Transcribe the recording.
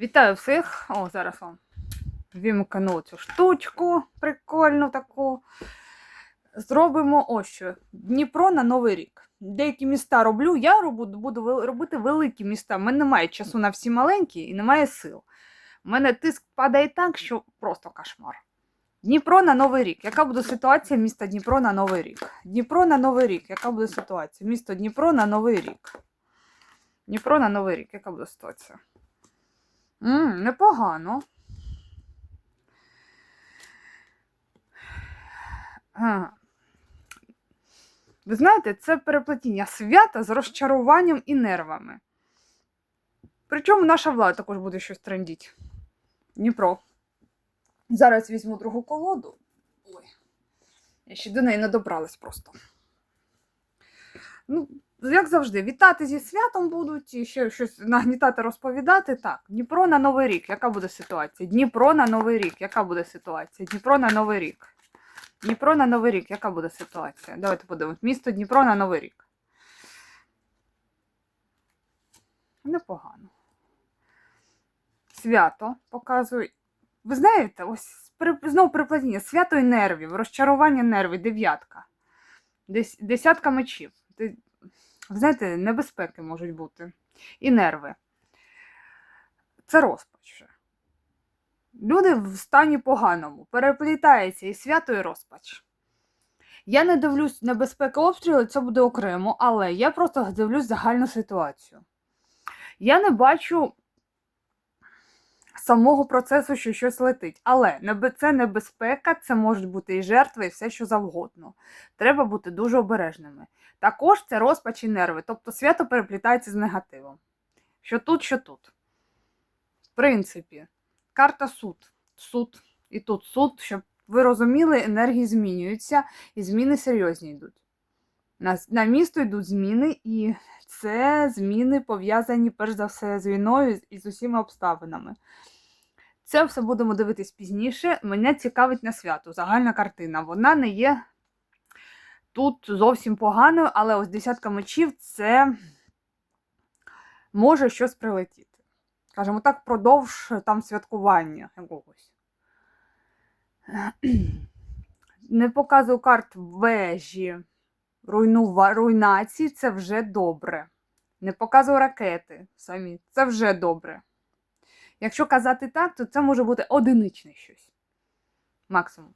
Вітаю всіх! О, зараз вам вімкну цю штучку прикольну таку. Зробимо ось що. Дніпро на Новий рік. Деякі міста роблю, я робу, буду робити великі міста. У мене немає часу на всі маленькі і немає сил. У мене тиск падає так, що просто кошмар. Дніпро на Новий рік. Яка буде ситуація міста Дніпро на Новий рік? Дніпро на Новий рік. Яка буде ситуація? Місто Дніпро на Новий рік. Дніпро на Новий рік. Яка буде ситуація? М, непогано. Ви знаєте, це переплетіння свята з розчаруванням і нервами. Причому наша влада також буде щось трендіть. Дніпро. Зараз візьму другу колоду. Ой. Я ще до неї не добралась просто. Ну, як завжди, вітати зі святом будуть і ще щось нагнітати, розповідати. Так, Дніпро на Новий рік. Яка буде ситуація? Дніпро на Новий рік. Яка буде ситуація? Дніпро на Новий рік. Дніпро на Новий рік. Яка буде ситуація? Давайте подивимось. Місто Дніпро на Новий рік. Непогано. Свято показує. Ви знаєте, ось при, знову приплетіння. Свято і нервів, розчарування нервів, дев'ятка. Дес, десятка мечів. Знаєте, небезпеки можуть бути. І нерви. Це розпач вже. Люди в стані поганому. Переплітається і свято, і розпач. Я не дивлюсь небезпеки обстрілу, це буде окремо, але я просто дивлюсь загальну ситуацію. Я не бачу самого процесу, що щось летить. Але це небезпека, це можуть бути і жертви, і все, що завгодно. Треба бути дуже обережними. Також це розпач і нерви, тобто свято переплітається з негативом. Що тут, що тут. В принципі, карта суд. Суд. І тут суд, щоб ви розуміли, енергії змінюються, і зміни серйозні йдуть. На, на місто йдуть зміни, і це зміни пов'язані перш за все з війною і з усіма обставинами. Це все будемо дивитись пізніше. Мене цікавить на свято. Загальна картина. Вона не є тут зовсім поганою, але ось десятка мечів це може щось прилетіти. Скажімо так, впродовж там святкування якогось. Не показую карт вежі, руйнува... руйнації це вже добре. Не показу ракети самі, це вже добре. Якщо казати так, то це може бути одиничне щось. Максимум.